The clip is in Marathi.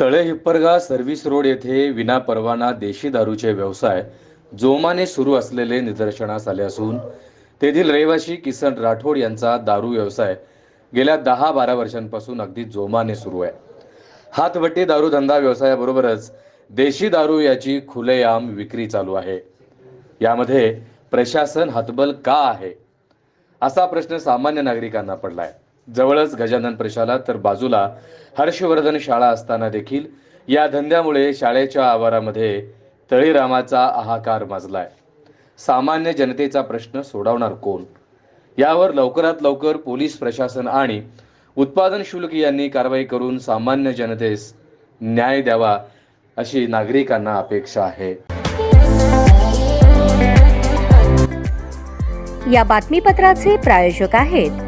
तळे हिप्परगा सर्व्हिस रोड येथे विनापरवाना देशी दारूचे व्यवसाय जोमाने सुरू असलेले निदर्शनास आले असून तेथील रहिवासी किसन राठोड यांचा दारू व्यवसाय गेल्या दहा बारा वर्षांपासून अगदी जोमाने सुरू आहे. हातभट्टी दारू धंदा व्यवसायाबरोबरच देशी दारू याची खुलेआम विक्री चालू आहे. यामध्ये प्रशासन हतबल का आहे? असा प्रश्न सामान्य नागरिकांना पडलाय. जवळच गजानन प्रशाला तर बाजूला हर्षवर्धन शाळा असताना देखील या धंद्यामुळे शाळेच्या आवारामध्ये तळीरामाचा हाहाकार माजलाय. सामान्य जनतेचा प्रश्न सोडवणार कोण? यावर लवकरात लवकर पोलीस प्रशासन आणि उत्पादन शुल्क यांनी कारवाई करून सामान्य जनतेस न्याय द्यावा अशी नागरिकांना अपेक्षा आहे. या बातमीपत्राचे प्रायोजक आहेत